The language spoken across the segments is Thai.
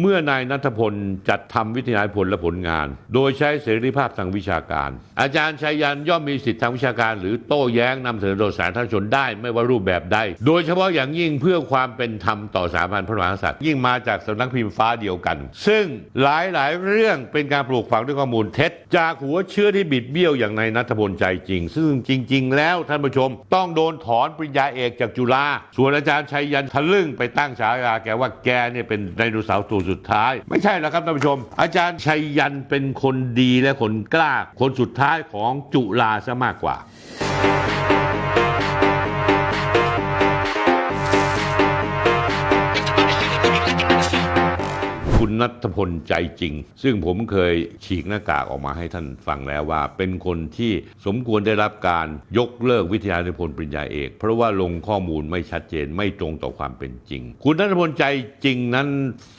เมื่อนายนัทพลจัดทำวิทยาผลและผลงาน โดยใช้เสรีภาพทางวิชาการ อาจารย์ชัยยันย่อมมีสิทธิทางวิชาการ หรือโต้แย้งนำเสนอโดยสาธารณชนได้ไม่ว่ารูปแบบใดโดยเฉพาะอย่างยิ่งเพื่อความเป็นธรรมต่อสถาบันพระมหากษัตริย์ยิ่งมาจากสำนักพิมพ์ฟ้าเดียวกัน ซึ่งหลายหลายๆเรื่องเป็นการปลูกฝังด้วยข้อมูลเท็จ จากหัวเชื้อที่บิดเบี้ยวอย่างนายนัทพลใจจริง ซึ่งจริง ๆ แล้วท่านผู้ชม ต้องโดนถอนปริญญาเอกจากจุฬาส่วนอาจารย์ชัยยันทะลึ่งไปตั้งฉายาแกว่าแกเนี่ยเป็นไดโนเสาร์ตัวสุดท้าย ไม่ใช่แล้วครับท่านผู้ชม อาจารย์ชัยยันเป็นคนดีและคนกล้า คนสุดท้ายของจุฬาซะมากกว่า คุณนัทพลใจจริง ซึ่งผมเคยฉีกหน้ากากออกมาให้ท่านฟังแล้วว่า เป็นคนที่สมควรได้รับการยกเลิกวิทยานิพนธ์ปริญญาเอก เพราะว่าลงข้อมูลไม่ชัดเจนไม่ตรงต่อความเป็นจริง คุณนัทพลใจจริงนั้น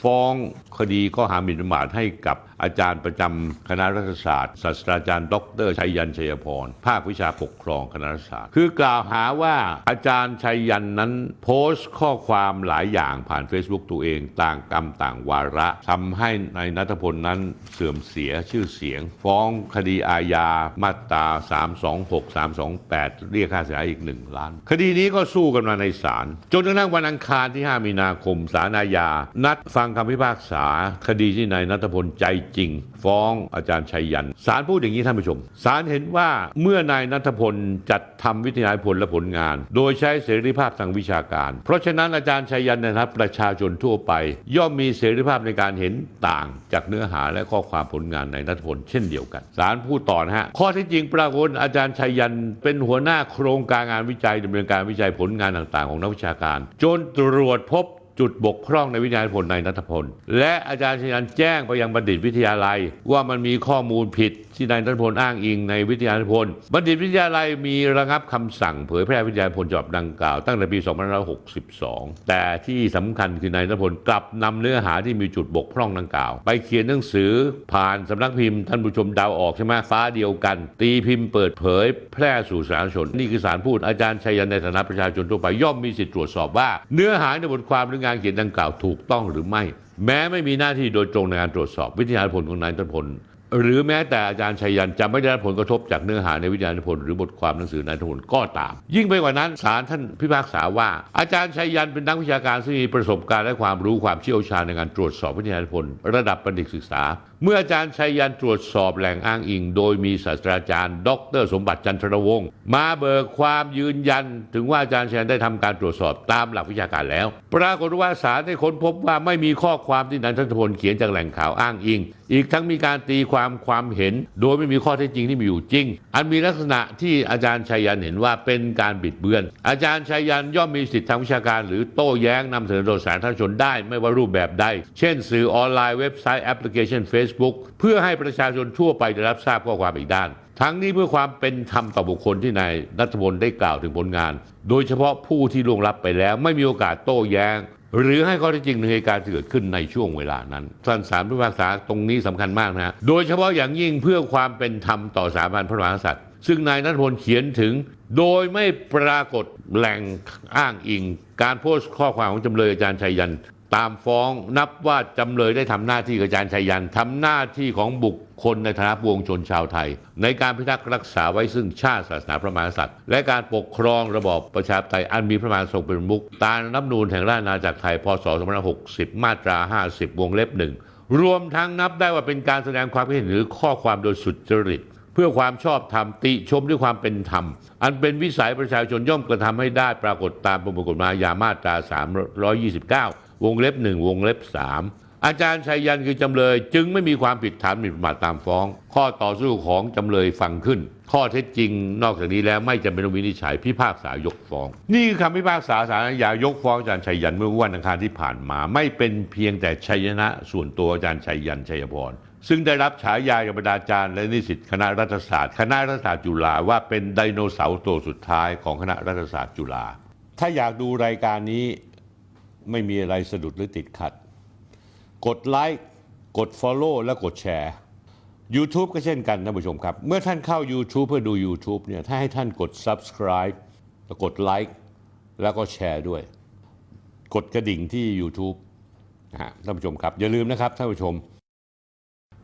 ฟ้องคดีข้อหาหมิ่นประมาทให้กับอาจารย์ประจำคณะรัฐศาสตร์ศาสตราจารย์ ดรชัยยันชัยพรภาควิชาปกครองคณะรัฐศาสตร์ คือกล่าวหาว่าอาจารย์ชัยยันนั้น โพสต์ข้อความหลายอย่างผ่าน Facebook ตัวเองต่างกรรมต่างวาระทำให้นายนัทพลนั้นเสื่อมเสียชื่อเสียง ฟ้องคดีอาญามาตรา 326 328 เรียกค่าเสียหายอีก 1 ล้าน คดีนี้ก็สู้กันมาในศาลจนกระทั่งวันอังคารที่ 5 มีนาคมศาลอาญา นัดฟังคำพิพากษา คดีที่นายนัทพลใจจริง ฟ้องอาจารย์ชัยยันศาลพูดอย่างนี้ท่านผู้ชมศาลเห็นว่าเมื่อนายนัทพลจัดทำวิทยาผลและผลงาน โดยใช้เสรีภาพทางวิชาการ เพราะฉะนั้นอาจารย์ชัยยันนะครับประชาชนทั่วไป ย่อมมีเสรีภาพในการเห็นต่างจากเนื้อหาและข้อความผลงานในนัทพลเช่นเดียวกันสารพูดต่อนะฮะข้อที่จริงปรากฏอาจารย์ชัยยันเป็นหัวหน้าโครงการงานวิจัยดำเนินการวิจัยผลงานต่างๆ ของนักวิชาการ จนตรวจพบ จุดบกพร่องในวิทยาผลในนัทพล และอาจารย์ชยันแจ้งไปยังบัณฑิตวิทยาลัย ว่ามันมีข้อมูลผิดที่นายนัทพลอ้างอิงในวิทยาพล บัณฑิตวิทยาลัยมีระงับคำสั่งเผยแพร่วิทยาพลฉบับดังกล่าวตั้งแต่ปี2562 แต่ที่สำคัญคือนายนัทพลกลับนำเนื้อหาที่มีจุดบกพร่องดังกล่าว ไปเขียนหนังสือผ่านสำนักพิมพ์ท่านผู้ชมดาวออกใช่ไหมฟ้าเดียวกัน ตีพิมพ์เปิดเผย แพร่สู่สาธารณชนนี่คือสารพูดอาจารย์ชัยยันในฐานะประชาชนทั่วไปย่อมมีสิทธิตรวจสอบว่า เนื้อหาในบทความหรืองานเขียนดังกล่าวถูกต้องหรือไม่ แม้ไม่มีหน้าที่โดยตรงในการตรวจสอบวิทยาผลของนายนัทพลหรือแม้แต่อาจารย์ชัยยันจะไม่ได้รับผลกระทบจากเนื้อหาในวิทยานิพนธ์หรือบทความหนังสือนายทพลก็ตาม ยิ่งไปกว่านั้นศาลท่านพิพากษาว่า อาจารย์ชัยยันเป็นนักวิชาการซึ่งมีประสบการณ์และความรู้ความเชี่ยวชาญในการตรวจสอบวิทยานิพนธ์ระดับบัณฑิตศึกษาเมื่ออาจารย์ชัยยันตรวจสอบแหล่งอ้างอิง โดยมีศาสตราจารย์ ดร สมบัติจันทรวงศ์มาเบิกความยืนยัน ถึงว่าอาจารย์ชัยยันได้ทำการตรวจสอบตามหลักวิชาการแล้ว ปรากฏว่าศาลได้ค้นพบว่าไม่มีข้อความที่นายทัศพลเขียนจากแหล่งข่าวอ้างอิง อีกทั้งมีการตีความความเห็น โดยไม่มีข้อเท็จจริงที่มีอยู่จริง อันมีลักษณะที่อาจารย์ชัยยันเห็นว่าเป็นการบิดเบือน อาจารย์ชัยยันย่อมมีสิทธิทางวิชาการ หรือโต้แย้งนำเสนอโดยสาธารณชนได้ ไม่ว่ารูปแบบใด เช่น สื่อออนไลน์เว็บไซต์แอปพลิเคชันเฟ Facebook เพื่อให้ประชาชนทั่วไปได้รับทราบข้อความอีกด้าน ทั้งนี้เพื่อความเป็นธรรมต่อบุคคลที่นายนัทพลได้กล่าวถึงผลงาน โดยเฉพาะผู้ที่ล่วงลับไปแล้ว ไม่มีโอกาสโต้แย้ง หรือให้ข้อเท็จจริงในเหตุการณ์ที่เกิดขึ้นในช่วงเวลานั้นท่านสารพิพากษาตรงนี้สำคัญมากนะฮะโดยเฉพาะอย่างยิ่งเพื่อความเป็นธรรมต่อสถาบันพระมหากษัตริย์ซึ่งนายนัทพลเขียนถึง โดยไม่ปรากฏแหล่งอ้างอิง การโพสต์ข้อความของจำเลยอาจารย์ชัยยัน ตามฟ้องนับว่าจำเลยได้ทำหน้าที่กับอาจารย์ชัยยันทำหน้าที่ของบุคคลในฐานะปวงชนชาวไทย ในการพิทักษ์รักษาไว้ซึ่งชาติศาสนาพระมหากษัตริย์ และการปกครองระบอบประชาธิปไตยอันมีพระมหากษัตริย์ทรงเป็นมุกตามรัฐนูญแห่งราชอาณาจักรไทยพศ2560 มาตรา 50 วงเล็บหนึ่งรวมทั้งนับได้ว่าเป็นการแสดงความคิดเห็นหรือข้อความโดยสุจริตเพื่อความชอบธรรมติชมด้วยความเป็นธรรม อันเป็นวิสัยประชาชนย่อมกระทำให้ได้ปรากฏตามประมวลกฎหมายอาญามาตรา 329 วงเล็บ1วงเล็บ3อาจารย์ชัยยันคือจำเลย จึงไม่มีความผิดฐานหมิ่นประมาทตามฟ้อง ข้อต่อสู้ของจำเลยฟังขึ้น ข้อเท็จจริงนอกจากนี้แล้วไม่จำเป็นต้องวินิจฉัยพิพากษายกฟ้อง นี่คือคำพิพากษาศาลอาญายกฟ้องอาจารย์ชัยยันเมื่อวันอังคารที่ผ่านมา ไม่เป็นเพียงแต่ชัยชนะส่วนตัวอาจารย์ชัยยันชัยพรซึ่งได้รับฉายาจากบรรดาจารย์และนิสิตคณะรัฐศาสตร์ คณะรัฐศาสตร์จุฬาว่าเป็นไดโนเสาร์ตัวสุดท้ายของคณะรัฐศาสตร์จุฬาถ้าอยากดูรายการนี้ ไม่มีอะไรสะดุดหรือติดขัด กดไลค์กด Follow และกดแชร์ YouTube ก็เช่นกันท่านผู้ชมครับ เมื่อท่านเข้า YouTube เพื่อดู YouTube เนี่ยถ้าให้ท่านกด Subscribe แล้วกดไลค์แล้วก็แชร์ด้วย กดกระดิ่งที่ YouTube นะฮะท่านผู้ชมครับ อย่าลืมนะครับท่านผู้ชม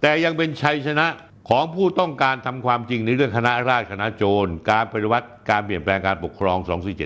แต่ยังเป็นชัยชนะของผู้ต้องการทำความจริงในเรื่องคณะราษฎรคณะโจร การปฏิวัติการเปลี่ยนแปลงการปกครอง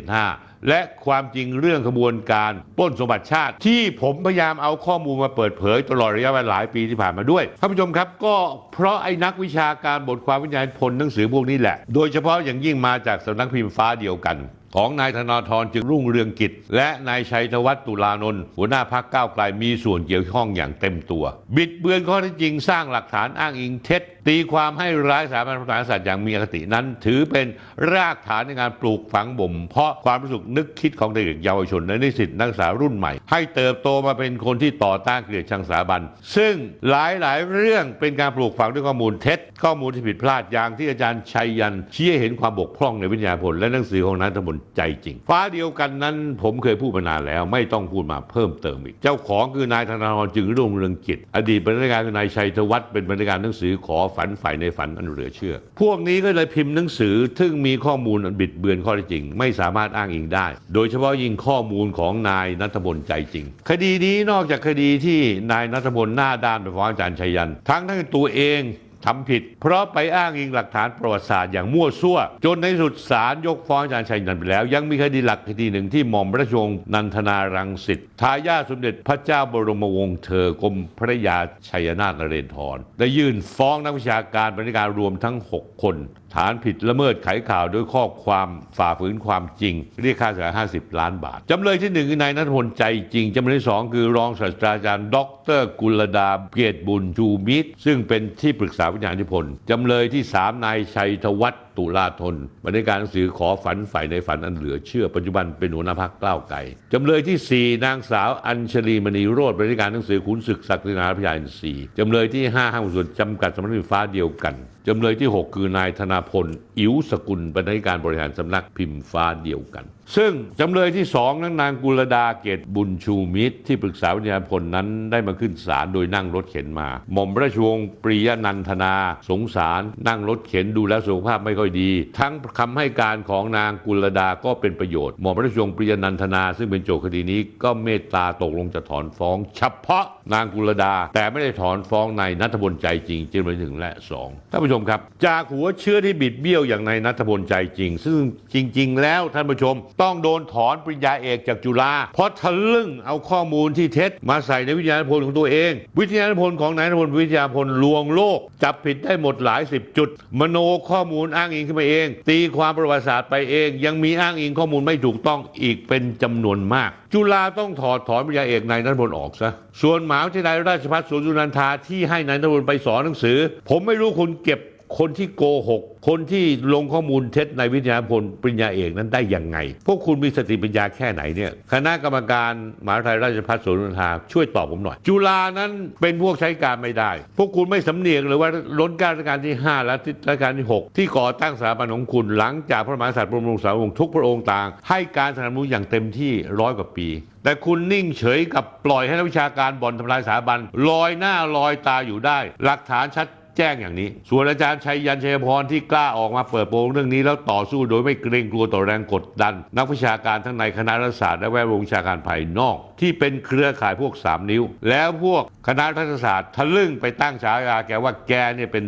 2475 และความจริงเรื่องขบวนการปล้นสมบัติชาติ ที่ผมพยายามเอาข้อมูลมาเปิดเผยตลอดระยะเวลาหลายปีที่ผ่านมาด้วยท่านผู้ชมครับก็เพราะไอ้นักวิชาการบทความวิจัยพลหนังสือพวกนี้แหละ โดยเฉพาะอย่างยิ่งมาจากสำนักพิมพ์ฟ้าเดียวกันของนายธนาธรจึงรุ่งเรืองกิจ และนายชัยธวัฒน์ตุลานนท์หัวหน้าพักก้าวไกลมีส่วนเกี่ยวข้องอย่างเต็มตัว บิดเบือนข้อเท็จจริงสร้างหลักฐานอ้างอิงเท็จ ตีความให้ร้ายสถาบันพระมหากษัตริย์อย่างมีอคตินั้น ถือเป็นรากฐานในการปลูกฝังบ่มเพราะความรู้สึกนึกคิดของเด็กเยาวชนและนิสิตนักศึกษารุ่นใหม่ ให้เติบโตมาเป็นคนที่ต่อต้านเกลียดชังสถาบัน ซึ่งหลายหลายๆ เรื่องเป็นการปลูกฝังด้วยข้อมูลเท็จ ข้อมูลที่ผิดพลาดอย่างที่อาจารย์ชัยยันชี้เห็นความบกพร่องในวิทยาผลและหนังสือของนัทมนต์ใจจริง ฟ้าเดียวกันนั้นผมเคยพูดมานานแล้ว ไม่ต้องพูดมาเพิ่มเติมอีก เจ้าของคือนายธนาธรจึงรุ่งเรืองกิจ อดีตบรรณาการคือนายชัยธวัฒน์เป็นบรรณาการหนังสือขอฝันฝ่ายในฝันอันเหลือเชื่อ พวกนี้ก็เลยพิมพ์หนังสือซึ่งมีข้อมูลบิดเบือนข้อเท็จจริง ไม่สามารถอ้างอิงได้โดยเฉพาะยิ่งข้อมูลของนายนัทมนใจจริง คดีนี้นอกจากคดีที่นายนัทมนหน้าด้านไปฟ้องอาจารย์ชัยยัน ทั้งทั้งตัวเองทำผิด เพราะไปอ้างอิงหลักฐานประวัติศาสตร์อย่างมั่วซั่ว จนในสุดศาลยกฟ้องอาจารย์ชัยยันไปแล้ว ยังมีคดีหลักคดีหนึ่งที่หม่อมราชวงศ์นันทนารังสิตทายาทสมเด็จพระเจ้าบรมวงศ์เธอกรมพระยาชัยนาทนเรนทรได้ยื่นฟ้องนักวิชาการบริการรวมทั้ง 6 คนฐานผิดละเมิดไขข่าวด้วยข้อความฝ่าฝืนความจริง เรียกค่าเสียหาย50 ล้านบาท จำเลยที่หนึ่งคือนายนัทพลใจจริง จำเลยที่สองคือรองศาสตราจารย์ ดร กุลดาเกียรติบุญชูมิตร ซึ่งเป็นที่ปรึกษาวิญญาณิพนธ์จำเลยที่สามนายชัยธวัฒน์ ตุลาธนบรรณาการหนังสือขอฝันใฝ่ในฝันอันเหลือเชื่อ ปัจจุบันเป็นหัวหน้าพักกล้าวไกลจำเลยที่สี่นางสาวอัญชลีมณีโรธบรรณาการหนังสือขุนศึกศักดินาพยาอินทรีจำเลยที่ห้าห้างหุ้นส่วนจำกัดสำนักพิมพ์ฟ้าเดียวกันจำเลยที่ 6 คือนายธนาพลอิ๋วสกุลบรรณาธิการบริหารสำนักพิมพ์ฟ้าเดียวกัน ซึ่งจำเลยที่สองนั้นนางกุลดาเกตบุญชูมิตร ที่ปรึกษาวิญญาพลนั้นได้มาขึ้นศาลโดยนั่งรถเข็นมา หม่อมราชวงศ์ปริยนันทนา สงสารนั่งรถเข็นดูแลสุขภาพไม่ค่อยดี ทั้งคำให้การของนางกุลดาก็เป็นประโยชน์ หม่อมราชวงศ์ปริยนันทนา ซึ่งเป็นโจทย์คดีนี้ก็เมตตาตกลงจะถอนฟ้อง เฉพาะนางกุลดา แต่ไม่ได้ถอนฟ้องในนัทพลใจจริงจึงไปถึงและสองท่านผู้ชมครับ จากหัวเชื้อที่บิดเบี้ยวอย่างในนัทพลใจจริง ซึ่งจริง ๆ แล้วท่านผู้ชมต้องโดนถอนปริญญาเอกจากจุฬาเพราะทะลึ่งเอาข้อมูลที่เท็จ มาใส่ในวิทยานิพนธ์ของตัวเอง วิทยานิพนธ์ของนายนพลวิทยาพลลวงโลก จับผิดได้หมดหลายสิบจุด มโนข้อมูลอ้างอิงขึ้นมาเอง ตีความประวัติศาสตร์ไปเอง ยังมีอ้างอิงข้อมูลไม่ถูกต้องอีกเป็นจำนวนมาก จุฬาต้องถอดถอนปริญญาเอกนายนพลออกซะส่วนหมหาวิทยาลัยราชภัฏสวนสุนันทาที่ให้นายนพลไปสอนหนังสือ ผมไม่รู้คุณเก็บ คนที่โกหก คนที่ลงข้อมูลเท็จในวิทยาพลปริญญาเอกนั้นได้ยังไง พวกคุณมีสติปัญญาแค่ไหนเนี่ย คณะกรรมการมหาวิทยาลัยราชภัฏสวนสุนันทาช่วยตอบผมหน่อย จุฬานั้นเป็นพวกใช้การไม่ได้ พวกคุณไม่สำเนียกเลยว่าล้นการรัชการที่ 5 และรัชการที่ 6 ที่ก่อตั้งสถาบันของคุณ หลังจากพระมหากษัตริย์บรมวงศานุวงศ์ทุกพระองค์ต่าง ให้การสนับสนุนอย่างเต็มที่ร้อยกว่าปีแต่คุณนิ่งเฉยกับปล่อยให้นักวิชาการบ่อนทำลายสถาบันลอยหน้าลอยตาอยู่ได้ หลักฐานชัด แจ้งอย่างนี้ ส่วนอาจารย์ชัยยันชัยพรที่กล้าออกมาเปิดโปงเรื่องนี้แล้วต่อสู้โดยไม่เกรงกลัวต่อแรงกดดัน นักวิชาการทั้งในคณะรัฐศาสตร์และแวดวงวิชาการภายนอก ที่เป็นเครือข่ายพวก 3 นิ้ว แล้วพวกคณะรัฐศาสตร์ทะลึ่งไปตั้งฉายาแกว่าแกเนี่ยเป็น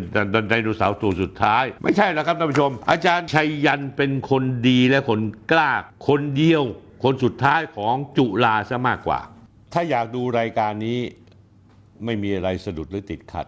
ไดโนเสาร์ตัวสุดท้าย ไม่ใช่นะครับท่านผู้ชม อาจารย์ชัยยันเป็นคนดีและคนกล้า คนเดียว คนสุดท้ายของจุฬาซะมากกว่า ถ้าอยากดูรายการนี้ไม่มีอะไรสะดุดหรือติดขัด